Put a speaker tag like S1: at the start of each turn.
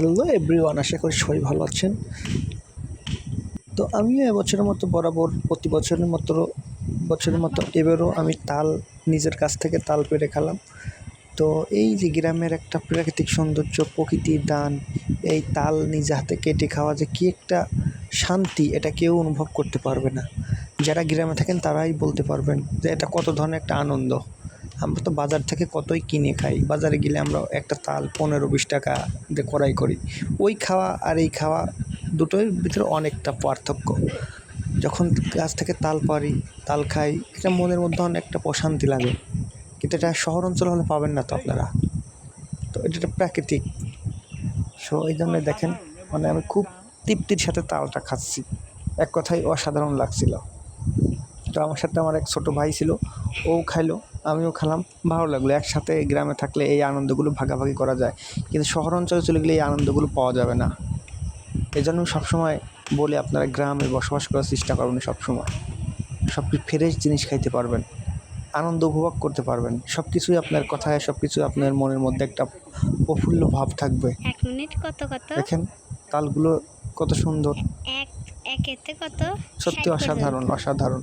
S1: Hello everyone, আশা করি সবাই ভালো আছেন। তো আমিও এবছরের মতো বরাবর, প্রতি বছরের মতো বছরের মতো এবারও আমি তাল, নিজের কাছ থেকে তাল পেড়ে খেলাম। তো এই যে গ্রামের একটা প্রাকৃতিক সৌন্দর্য প্রকৃতির দান, এই তাল নিজে হাতে কেটে খাওয়া যে কী একটা শান্তি, এটা কেউ অনুভব করতে পারবে না। যারা গ্রামে থাকেন তারাই বলতে পারবেন যে এটা কত ধরনের একটা আনন্দ। আমরা তো বাজার থেকে কতই কিনে খাই। বাজারে গেলে আমরা একটা তাল পনেরো বিশ টাকা দিয়ে ক্রয় করি। ওই খাওয়া আর এই খাওয়া দুটোর ভিতরে অনেকটা পার্থক্য। যখন গাছ থেকে তাল পারি তাল খাই, এটা মনের মধ্যে অনেকটা প্রশান্তি লাগে। কিন্তু এটা শহর অঞ্চল হলে পাবেন না তো আপনারা। তো এটা একটা প্রাকৃতিক। সো এই জন্য দেখেন মানে আমি খুব তৃপ্তির সাথে তালটা খাচ্ছি। এক কথায় অসাধারণ লাগছিল। তো আমার সাথে আমার এক ছোটো ভাই ছিল, ও খাইলো। আমিও খেলাম ভালো লাগল। একসাথে গ্রামে থাকলে এই আনন্দগুলো ভাগাভাগি করা যায়। কিন্তু শহর অঞ্চলে চলে গেলে এই আনন্দগুলো পাওয়া যাবে না। এই জন্য সবসময় বলে আপনারা গ্রামে বসবাস করার চেষ্টা করবেন সবসময়। সব ফ্রেশ জিনিস খাইতে পারবেন আনন্দ উপভোগ করতে পারবেন। সব কিছুই আপনার কথায় সব কিছু আপনার মনের মধ্যে একটা প্রফুল্ল ভাব থাকবে।
S2: এক মিনিট কত কত?
S1: দেখেন তালগুলো কত সুন্দর।
S2: এক একেতে কত?
S1: সত্যি অসাধারণ অসাধারণ।